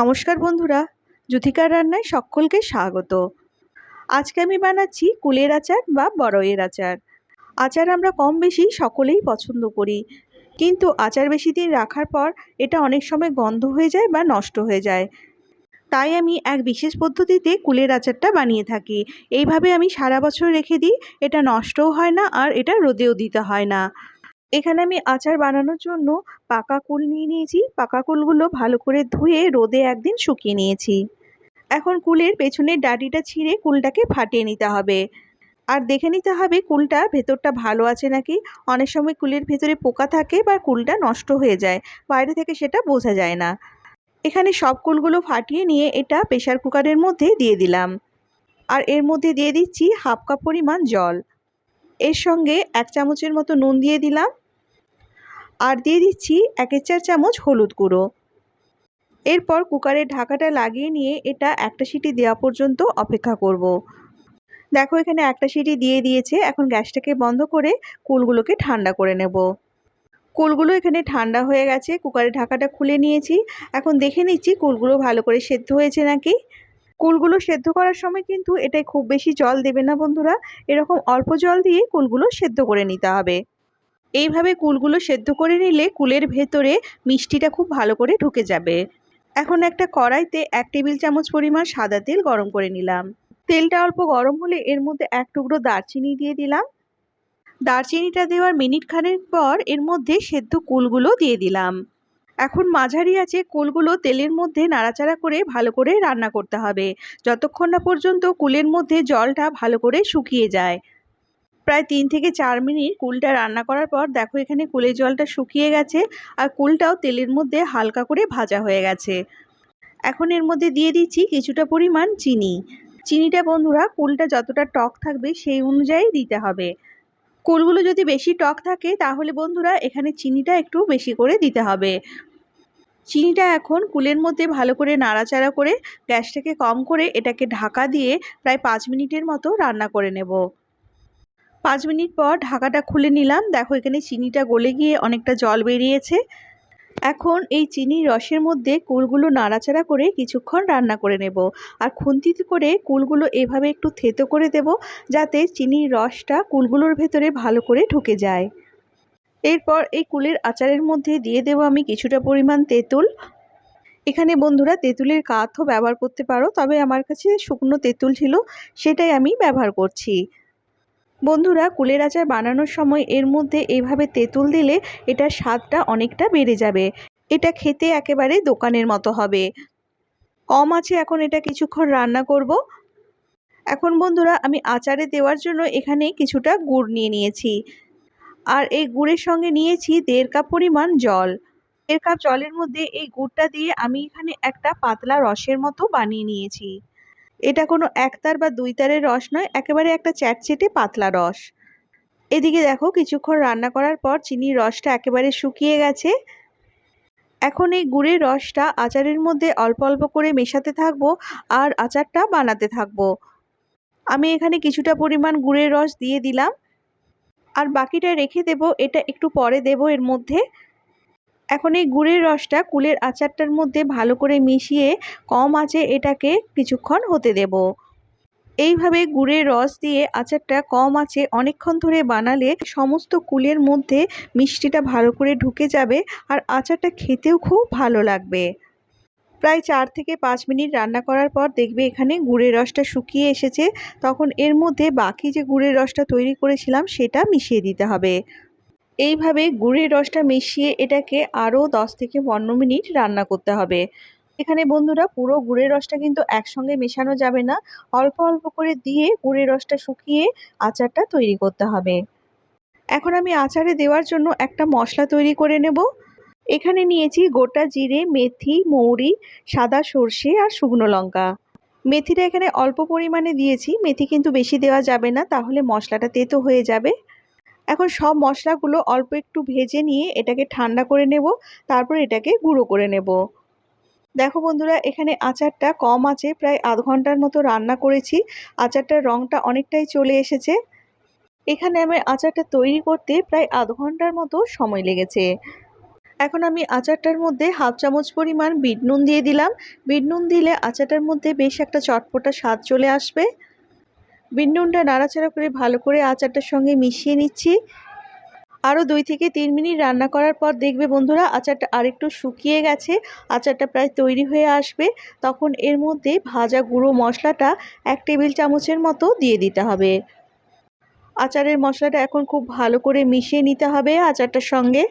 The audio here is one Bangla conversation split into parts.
নমস্কার বন্ধুরা জ্যোতিকার রান্নায় সকলকে স্বাগত। আজকে আমি বানাচ্ছি কুলের আচার বা বড়ইয়ের আচার। আচার আমরা কম বেশি সকলেই পছন্দ করি, কিন্তু আচার বেশি দিন রাখার পর এটা অনেক সময় গন্ধ হয়ে যায় বা নষ্ট হয়ে যায়। তাই আমি এক বিশেষ পদ্ধতিতে কুলের আচারটা বানিয়ে থাকি। এইভাবে আমি সারা বছর রেখে দিই, এটা নষ্টও হয় না আর এটা রোদেও দিতে হয় না। এখানে আমি আচার বানানোর জন্য পাকা কুল নিয়ে নিয়েছি। পাকা কুলগুলো ভালো করে ধুয়ে রোদে একদিন শুকিয়ে নিয়েছি। এখন কুলের পেছনের ডাটিটা ছিঁড়ে কুলটাকে ফাটিয়ে নিতে হবে। আর দেখে নিতে হবে কুলটা ভেতরটা ভালো আছে নাকি। অনেক সময় কুলের ভেতরে পোকা থাকে বা কুলটা নষ্ট হয়ে যায়। বাইরে থেকে সেটা বোঝা যায় না। এখানে সব কুলগুলো ফাটিয়ে নিয়ে এটা প্রেশার কুকারের মধ্যে দিয়ে দিলাম। আর এর মধ্যে দিয়ে দিচ্ছি হাফ কাপ পরিমাণ জল। এর সঙ্গে এক চামচের মতো নুন দিয়ে দিলাম। আর দিয়ে দিচ্ছি একের চার চামচ হলুদ গুঁড়ো। এরপর কুকারের ঢাকাটা লাগিয়ে নিয়ে এটা একটা সিটি দেওয়া পর্যন্ত অপেক্ষা করব। দেখো এখানে একটা সিটি দিয়ে দিয়েছে। এখন গ্যাসটাকে বন্ধ করে কুলগুলোকে ঠান্ডা করে নেব। কুলগুলো এখানে ঠান্ডা হয়ে গেছে। কুকারের ঢাকাটা খুলে নিয়েছি। এখন দেখে নিচ্ছি কুলগুলো ভালো করে সেদ্ধ হয়েছে নাকি। কুলগুলো সেদ্ধ করার সময় কিন্তু এটাই খুব বেশি জল দেবে না বন্ধুরা। এরকম অল্প জল দিয়ে কুলগুলো সেদ্ধ করে নিতে হবে। এইভাবে কুলগুলো সেদ্ধ করে নিলে কুলের ভেতরে মিষ্টিটা খুব ভালো করে ঢুকে যাবে। এখন একটা কড়াইতে এক টেবিল চামচ পরিমাণ সাদা তেল গরম করে নিলাম। তেলটা অল্প গরম হলে এর মধ্যে এক টুকরো দারচিনি দিয়ে দিলাম। দারচিনিটা দেওয়ার মিনিট খানেক পর এর মধ্যে সেদ্ধ কুলগুলো দিয়ে দিলাম। এখন মাঝারি আছে, কুলগুলো তেলের মধ্যে নাড়াচাড়া করে ভালো করে রান্না করতে হবে। যতক্ষণ না পর্যন্ত কুলের মধ্যে জলটা ভালো করে শুকিয়ে যায়। প্রায় তিন থেকে চার মিনিট কুলটা রান্না করার পর দেখো এখানে কুলের জলটা শুকিয়ে গেছে আর কুলটাও তেলের মধ্যে হালকা করে ভাজা হয়ে গেছে। এখন এর মধ্যে দিয়ে দিচ্ছি কিছুটা পরিমাণ চিনি। চিনিটা বন্ধুরা কুলটা যতটা টক থাকবে সেই অনুযায়ী দিতে হবে। কুলগুলো যদি বেশি টক থাকে, তাহলে বন্ধুরা এখানে চিনিটা একটু বেশি করে দিতে হবে। চিনিটা এখন কুলের মধ্যে ভালো করে নাড়াচাড়া করে গ্যাসটাকে কম করে এটাকে ঢাকা দিয়ে প্রায় পাঁচ মিনিটের মতো রান্না করে নেব। পাঁচ মিনিট পর ঢাকাটা খুলে নিলাম। দেখো এখানে চিনিটা গলে গিয়ে অনেকটা জল বেরিয়েছে। এখন এই চিনির রসের মধ্যে কুলগুলো নাড়াচাড়া করে কিছুক্ষণ রান্না করে নেব। আর খুন্তিতে করে কুলগুলো এভাবে একটু থেতো করে দেব যাতে চিনির রসটা কুলগুলোর ভেতরে ভালো করে ঢুকে যায়। এরপর এই কুলের আচারের মধ্যে দিয়ে দেব আমি কিছুটা পরিমাণ তেঁতুল। এখানে বন্ধুরা তেঁতুলের কাঠও ব্যবহার করতে পারো, তবে আমার কাছে শুকনো তেঁতুল ছিল, সেটাই আমি ব্যবহার করছি। বন্ধুরা, কুলের আচার বানানোর সময় এর মধ্যে এইভাবে তেঁতুল দিলে এটার স্বাদটা অনেকটা বেড়ে যাবে। এটা খেতে একেবারে দোকানের মতো হবে। কম আছে এখন এটা কিছুক্ষণ রান্না করব। এখন বন্ধুরা, আমি আচারে দেওয়ার জন্য এখানে কিছুটা গুড় নিয়ে নিয়েছি। আর এই গুড়ের সঙ্গে নিয়েছি দেড় কাপ পরিমাণ জল। দেড় কাপ জলের মধ্যে এই গুড়টা দিয়ে আমি এখানে একটা পাতলা রসের মতো বানিয়ে নিয়েছি। এটা কোনো একতার বা দুই তারের রস নয়, একেবারে একটা চ্যাটচেটে পাতলা রস। এদিকে দেখো, কিছুক্ষণ রান্না করার পর চিনির রসটা একেবারে শুকিয়ে গেছে। এখন এই গুড়ের রসটা আচারের মধ্যে অল্প অল্প করে মেশাতে থাকব আর আচারটা বানাতে থাকব। আমি এখানে কিছুটা পরিমাণ গুড়ের রস দিয়ে দিলাম। আর বাকিটা রেখে দেব, এটা একটু পরে দেব এর মধ্যে। এখন এই গুড়ের রসটা কুলের আচারটার মধ্যে ভালো করে মিশিয়ে কম আছে এটাকে কিছুক্ষণ হতে দেব। এইভাবে গুড়ের রস দিয়ে আচারটা কম আছে অনেকক্ষণ ধরে বানালে সমস্ত কুলের মধ্যে মিষ্টিটা ভালো করে ঢুকে যাবে আর আচারটা খেতেও খুব ভালো লাগবে। প্রায় চার থেকে পাঁচ মিনিট রান্না করার পর দেখবে এখানে গুড়ের রসটা শুকিয়ে এসেছে। তখন এর মধ্যে বাকি যে গুড়ের রসটা তৈরি করেছিলাম সেটা মিশিয়ে দিতে হবে। এইভাবে গুড়ের রসটা মিশিয়ে এটাকে আরও দশ থেকে পনেরো মিনিট রান্না করতে হবে। এখানে বন্ধুরা পুরো গুড়ের রসটা কিন্তু একসঙ্গে মেশানো যাবে না। অল্প অল্প করে দিয়ে গুড়ের রসটা শুকিয়ে আচারটা তৈরি করতে হবে। এখন আমি আচারে দেওয়ার জন্য একটা মশলা তৈরি করে নেব। এখানে নিয়েছি গোটা জিরে, মেথি, মৌরি, সাদা সর্ষে আর শুকনো লঙ্কা। মেথিটা এখানে অল্প পরিমাণে দিয়েছি। মেথি কিন্তু বেশি দেওয়া যাবে না, তাহলে মশলাটা তেতো হয়ে যাবে। এখন সব মশলাগুলো অল্প একটু ভেজে নিয়ে এটাকে ঠান্ডা করে নেব, তারপর এটাকে গুঁড়ো করে নেব। দেখো বন্ধুরা, এখানে আচারটা কম আছে, প্রায় আধ ঘণ্টার মতো রান্না করেছি। আচারটার রঙটা অনেকটাই চলে এসেছে। এখানে আমি আচারটা তৈরি করতে প্রায় আধ ঘণ্টার মতো সময় লেগেছে। এখন আমি আচারটার মধ্যে হাফ চামচ পরিমাণ বিট নুন দিয়ে দিলাম। বিট নুন দিলে আচারটার মধ্যে বেশ একটা চটপটা স্বাদ চলে আসবে। বিট নুনটা নাড়াচাড়া করে ভালো করে আচারটার সঙ্গে মিশিয়ে নিচ্ছি। আরও দুই থেকে তিন মিনিট রান্না করার পর দেখবে বন্ধুরা, আচারটা আরেকটু শুকিয়ে গেছে, আচারটা প্রায় তৈরি হয়ে আসবে। তখন এর মধ্যে ভাজা গুঁড়ো মশলাটা এক টেবিল চামচের মতো দিয়ে দিতে হবে। আচারের মশলাটা এখন খুব ভালো করে মিশিয়ে নিতে হবে আচারটার সঙ্গে।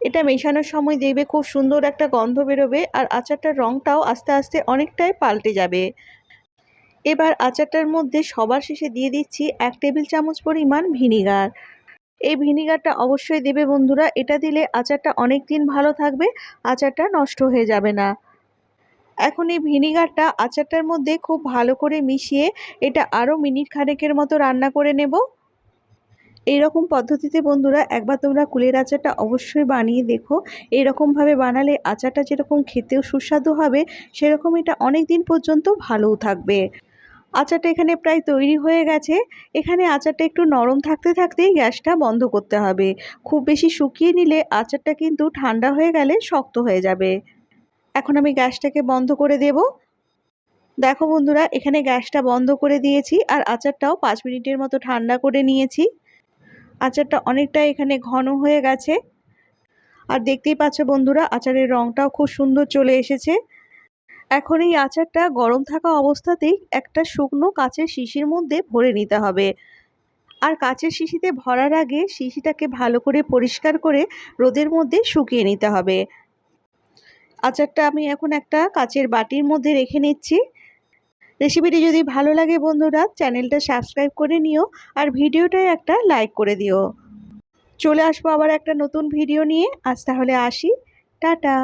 এটা মেশানোর সময় দেখবে খুব সুন্দর একটা গন্ধ বেরোবে আর আচারটার রঙটাও আস্তে আস্তে অনেকটাই পাল্টে যাবে। এবার আচারটার মধ্যে সবার শেষে দিয়ে দিচ্ছি এক টেবিল চামচ পরিমাণ ভিনিগার। এই ভিনিগারটা অবশ্যই দেবে বন্ধুরা, এটা দিলে আচারটা অনেক দিন ভালো থাকবে, আচারটা নষ্ট হয়ে যাবে না। এখন এই ভিনিগারটা আচারটার মধ্যে খুব ভালো করে মিশিয়ে এটা আরও মিনিট খানেকের মতো রান্না করে নেব। এই রকম পদ্ধতিতে বন্ধুরা, একবার তোমরা কুলের আচারটা অবশ্যই বানিয়ে দেখো। এইরকমভাবে বানালে আচারটা যেরকম খেতেও সুস্বাদু হবে, সেরকম এটা অনেক দিন পর্যন্ত ভালোও থাকবে। আচারটা এখানে প্রায় তৈরি হয়ে গেছে। এখানে আচারটা একটু নরম থাকতে থাকতেই গ্যাসটা বন্ধ করতে হবে। খুব বেশি শুকিয়ে নিলে আচারটা কিন্তু ঠান্ডা হয়ে গেলে শক্ত হয়ে যাবে। এখন আমি গ্যাসটাকে বন্ধ করে দেব। দেখো বন্ধুরা, এখানে গ্যাসটা বন্ধ করে দিয়েছি আর আচারটাও পাঁচ মিনিটের মতো ঠান্ডা করে নিয়েছি। আচারটা অনেকটা এখানে ঘন হয়ে গেছে। আর দেখতেই পাচ্ছ বন্ধুরা, আচারের রঙটাও খুব সুন্দর চলে এসেছে। এখন এই আচারটা গরম থাকা অবস্থাতেই একটা শুকনো কাচের শিশির মধ্যে ভরে নিতে হবে। আর কাচের শিশিতে ভরার আগে শিশিটাকে ভালো করে পরিষ্কার করে রোদের মধ্যে শুকিয়ে নিতে হবে। আচারটা আমি এখন একটা কাচের বাটির মধ্যে রেখে নিচ্ছি। রেসিপিটি যদি ভালো লাগে বন্ধুরা, চ্যানেলটা সাবস্ক্রাইব করে নিও আর ভিডিওটায় একটা লাইক করে দিও। চলে আসব আবার একটা নতুন ভিডিও নিয়ে। আজ তাহলে আসি। টাটা!